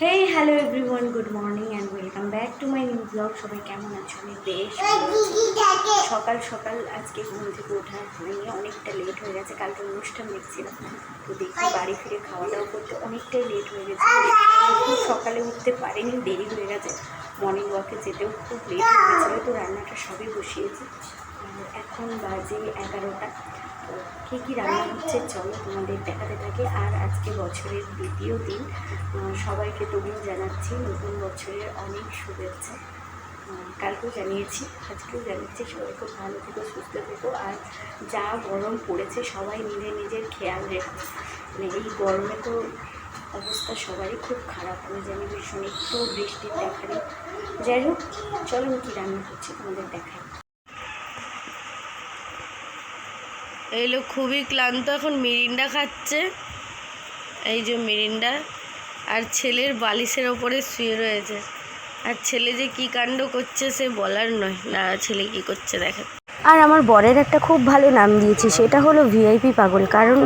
Hey hello everyone good morning and welcome back to my new blog সবাই কেমন আছো? আমি বেশ। সকাল সকাল আজকে ঘুম থেকে ওঠা হয়নি। অনেকটা লেট হয়ে গেছে। কালকে অনুষ্ঠান দেখছিলাম। তো দেখি বাড়ি ফিরে খাওয়া দাওয়া করতে অনেকটাই লেট হয়ে গেছে। খুব সকালে উঠতে পারিনি, দেরি হয়ে গেছে। মর্নিং ওয়াকে যেতেও খুব লেট হয়ে গেছিল। তো রান্নাটা সবই বসিয়েছি। এখন বাজে এগারোটা। কী কী রান্না হচ্ছে চলো তোমাদের দেখাতে থাকি। আর আজকে বছরের দ্বিতীয় দিন সবাইকে তবুও জানাচ্ছি নতুন বছরের অনেক শুভেচ্ছা। কালকেও জানিয়েছি, আজকেও জানাচ্ছি সবাই খুব ভালো থেকো, সুস্থ থেকো। আর যা গরম পড়েছে, সবাই নিজের নিজের খেয়াল রেখো। মানে এই গরমে তো অবস্থা সবারই খুব খারাপ আমি জানি ভীষণ একটু বৃষ্টির দেখা নেই যাই হোক, চলো কী রান্না করছি তোমাদের দেখাই। এই লোক খুবই ক্লান্ত, এখন মিরিন্ডা খাচ্ছে। এই যে মিরিন্ডা, আর ছেলের বালিশের ওপরে শুয়ে রয়েছে। আর ছেলে যে কি কাণ্ড করছে সে বলার নয়। না, ছেলে কি করছে দেখেন আর আমার বরের একটা খুব ভালো নাম দিয়েছি, সেটা হলো ভিআইপি পাগল। কারণ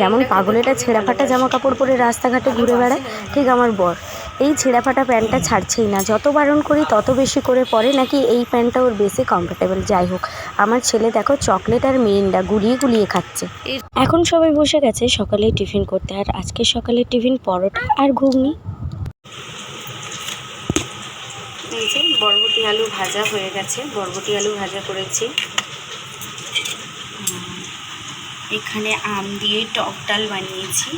যেমন পাগলেরা ছেঁড়া ফাটা জামা কাপড় পরে রাস্তাঘাটে ঘুরে বেড়ায়, ঠিক আমার বর। এই ছেঁড়া ফাটা প্যান্টটা ছাড়ছেই না, যত বারণ করি তত বেশি করে পরে নাকি এই প্যান্টটা ওর বেশি কমফোর্টেবল যাই হোক, আমার ছেলে দেখো চকলেট আর মিরিন্ডা গুলিয়ে গুলিয়ে খাচ্ছে। এখন সবাই বসে গেছে সকালে টিফিন করতে, আর আজকে সকালে টিফিন পরোটা আর ঘুগনি। বরবটি আলু ভাজা হয়ে গেছে, বরবটি আলু ভাজা করেছি। এখানে আম দিয়ে টক ডাল বানিয়েছি।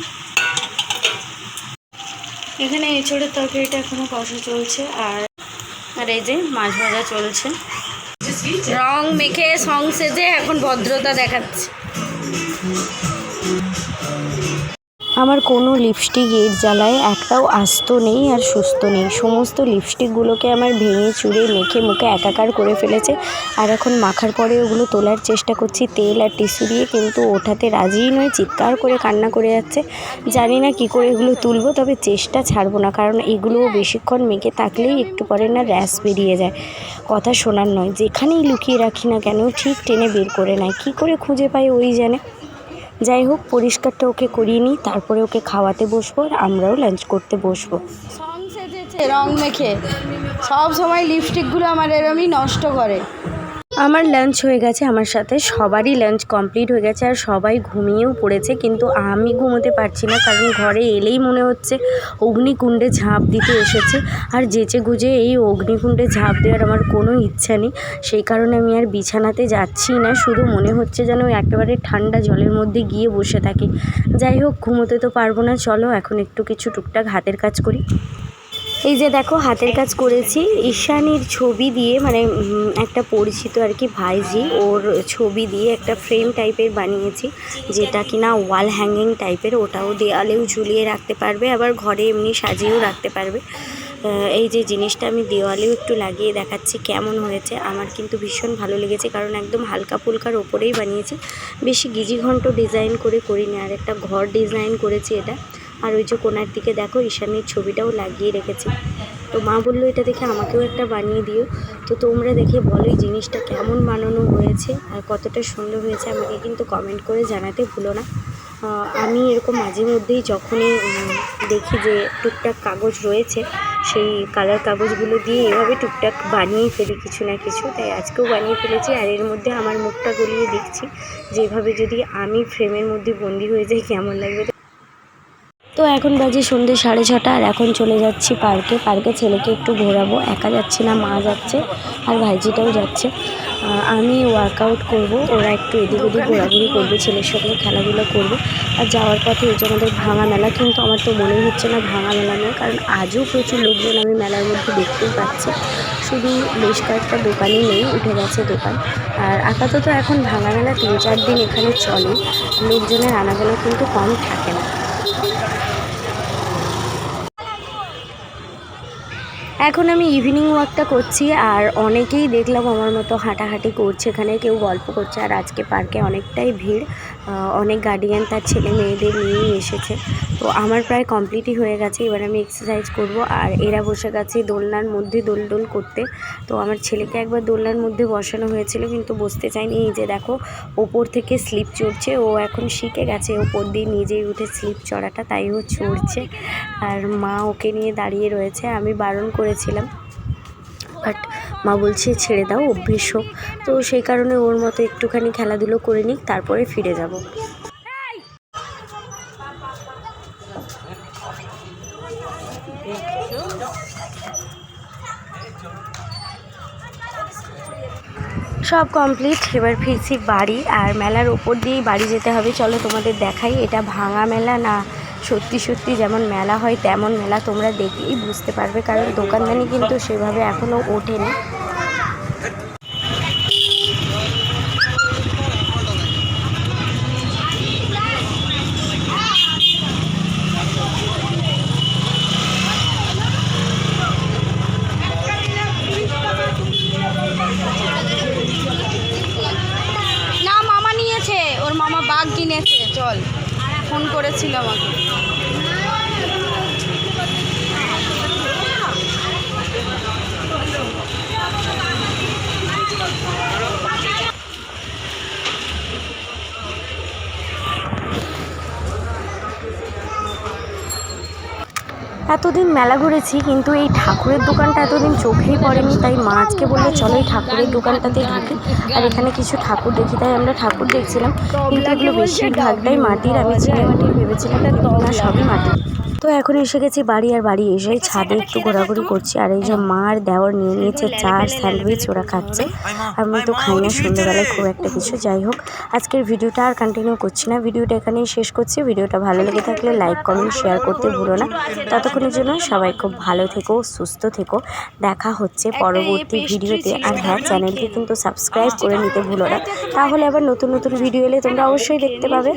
এখানে এঁচড়ের তরকারিটা এখনও কষা চলছে আর আর এই যে মাছ ভাজা চলছে। রং মেখে সং সেজে এখন ভদ্রতা দেখাচ্ছে। আমার কোনো লিপস্টিক এর জ্বালায় একটাও আস্ত নেই আর সুস্থ নেই। সমস্ত লিপস্টিকগুলোকে আমার ভেঙে চুড়ে মেখে মুখে একাকার করে ফেলেছে আর এখন মাখার পরে ওগুলো তোলার চেষ্টা করছি তেল আর টিস্যু দিয়ে, কিন্তু ওঠাতে রাজিই নয়, চিৎকার করে কান্না করে যাচ্ছে। জানি না কী করে এগুলো তুলবো, তবে চেষ্টা ছাড়বো না, কারণ এগুলো বেশিক্ষণ মেখে থাকলেই একটু পরে না র্যাশ বেরিয়ে যায়। কথা শোনার নয়, যেখানেই লুকিয়ে রাখি না কেন, ঠিক টেনে বের করে নেয়। কী করে খুঁজে পাই ওই জানে। যাই হোক, পরিষ্কারটা ওকে করিয়ে নিই, তারপরে ওকে খাওয়াতে বসবো আর আমরাও লাঞ্চ করতে বসবো। রং মেখে। সব সময় লিপস্টিকগুলো আমার এরমই নষ্ট করে। আমার লাঞ্চ হয়ে গেছে, আমার সাথে সবারই লাঞ্চ কমপ্লিট হয়ে গেছে আর সবাই ঘুমিয়েও পড়েছে, কিন্তু আমি ঘুমোতে পারছি না কারণ ঘরে এলেই মনে হচ্ছে অগ্নিকুণ্ডে ঝাঁপ দিতে এসেছে আর যেচে গুজে এই অগ্নিকুণ্ডে ঝাঁপ দেওয়ার আমার কোনো ইচ্ছা নেই, সেই কারণে আমি আর বিছানাতে যাচ্ছি না, শুধু মনে হচ্ছে যেন একেবারে ঠান্ডা জলের মধ্যে গিয়ে বসে থাকি। যাই হোক, ঘুমোতে তো পারব না, চলো এখন একটু কিছু টুকটাক হাতের কাজ করি। এই যে দেখো, হাতের কাজ করেছি। ঈশানীর ছবি দিয়ে মানে একটা পরিচিত আর কি ভাইজি, ওর ছবি দিয়ে একটা ফ্রেম টাইপের বানিয়েছি, যেটা কিনা ওয়াল হ্যাঙ্গিং টাইপের। ওটাও দেওয়ালেও ঝুলিয়ে রাখতে পারবে, আবার ঘরে এমনি সাজিয়েও রাখতে পারবে। এই যে জিনিসটা আমি দেওয়ালেও একটু লাগিয়ে দেখাচ্ছি, কেমন হয়েছে? আমার কিন্তু ভীষণ ভালো লেগেছে, কারণ একদম হালকা ফুলকার ওপরেই বানিয়েছি। বেশি গিজি ঘন্ট ডিজাইন করে করিনি আর একটা ঘর ডিজাইন করেছি এটা। আর ওই যে কোনার দিকে দেখো ঈশানীর ছবিটাও লাগিয়ে রেখেছি। তো মা বলল, এটা দেখে আমাকেও একটা বানিয়ে দিও। তো তোমরা দেখে বলো জিনিসটা কেমন বানানো হয়েছে আর কতটা সুন্দর হয়েছে। আমাকে কিন্তু কমেন্ট করে জানাতে ভুলো না। আমি এরকম মাঝে মধ্যেই যখনই দেখি যে টুকটাক কাগজ রয়েছে, সেই কালার কাগজগুলো দিয়ে এভাবে টুকটাক বানিয়ে ফেলি কিছু না কিছু। তাই আজকেও বানিয়ে ফেলেছি আর এর মধ্যে আমার মুখটা গলিয়ে দেখছি যে এভাবে যদি আমি ফ্রেমের মধ্যে বন্দি হয়ে যাই, কেমন লাগবে তো এখন বাজে সন্ধ্যে সাড়ে ছটা আর এখন চলে যাচ্ছি পার্কে। পার্কে ছেলেকে একটু ঘোরাবো। একা যাচ্ছি না, মা যাচ্ছে আর ভাইজিটাও যাচ্ছে। আমি ওয়ার্কআউট করব, ওরা একটু এদিক ওদিক ঘোরাঘুরি করবে, ছেলের সঙ্গে খেলাধুলো করবে। আর যাওয়ার পথে এই যে আমাদের ভাঙা মেলা, কিন্তু আমার তো মনেই হচ্ছে না ভাঙা মেলা নয়, কারণ আজও প্রচুর লোকজন আমি মেলার মধ্যে দেখতেই পাচ্ছি। শুধু বেশ কয়েকটা দোকানই নেই, উঠে গেছে দোকান। আর আপাতত এখন ভাঙা মেলা তিন চার দিন এখানে চলে। লোকজনের আনাগোনা কিন্তু কম থাকে না। এখন আমি ইভিনিং ওয়াকটা করছি আর অনেকেই দেখলাম আমার মতো হাঁটাহাঁটি করছে এখানে, কেউ গল্প করছে আর আজকে পার্কে অনেকটাই ভিড়। অনেক গার্ডিয়ান তার ছেলে মেয়েদের নিয়েই এসেছে। তো আমার প্রায় কমপ্লিটই হয়ে গেছে। এবার আমি এক্সারসাইজ করব আর এরা বসে গেছে দোলনার মধ্যে দোল দোল করতে। তো আমার ছেলেকে একবার দোলনার মধ্যে বসানো হয়েছিল, কিন্তু বসতে চায়নি। এই যে দেখো, ওপর থেকে স্লিপ চড়ছে। ও এখন শিখে গেছে ওপর দিয়ে নিজেই উঠে স্লিপ চড়াটা, তাই ও চড়ছে। আর মা ওকে নিয়ে দাঁড়িয়ে রয়েছে। আমি বারণ করেছিলাম। মা বলছে, ছেড়ে দাও, অভ্যেস হোক। তো সেই কারণে ওর মতো একটুখানি খেলাধুলো করে নিক, তারপরে ফিরে যাব। সব কমপ্লিট, এবার ফিরছি বাড়ি, আর মেলার ওপর দিয়েই বাড়ি যেতে হবে। চলো তোমাদের দেখাই, এটা ভাঙা মেলা না সত্যি সত্যি যেমন মেলা হয়, তেমন মেলা তোমরা দেখেই বুঝতে পারবে, কারণ দোকানদানি কিন্তু সেভাবে এখনও ওঠেনি। না, মামা নিয়েছে। ওর মামা কিনেছে। চল। ফোন করেছিল আমাকে। এতদিন মেলা ঘুরেছি, কিন্তু এই ঠাকুরের দোকানটা এতদিন চোখেই পড়েনি, তাই মা আজকে বলল, চলো এই ঠাকুরের দোকানটাতে ঢুকি। আর এখানে কিছু ঠাকুর দেখি, তাই আমরা ঠাকুর দেখছিলাম। কিন্তু এগুলো বেশিরভাগটাই মাটির, আমি চিনে মাটির ভেবেছিলাম সবই মাটির। তো এখন এসে গেছি বাড়ি আর বাড়ি এসে ছাদে একটু ঘোরাঘুরি করছি আর এই যে মা আর দেওয়ার নিয়ে নিয়েছে চা আর স্যান্ডউইচ ওরা খাচ্ছে। আমি তো খাই না সন্ধ্যেবেলায় খুব একটা কিছু। যাই হোক আজকের ভিডিওটা আর কন্টিনিউ করছি না। ভিডিওটা এখানেই শেষ করছি। ভিডিওটা ভালো লেগে থাকলে লাইক কমেন্ট শেয়ার করতে ভুলো না। ততক্ষণের জন্য সবাই খুব ভালো থেকো সুস্থ থেকো। দেখা হচ্ছে পরবর্তী ভিডিওতে। আর হ্যাঁ চ্যানেলকে কিন্তু সাবস্ক্রাইব করে নিতে ভুলো না। তাহলে আবার নতুন নতুন ভিডিও এলে তোমরা অবশ্যই দেখতে পাবে।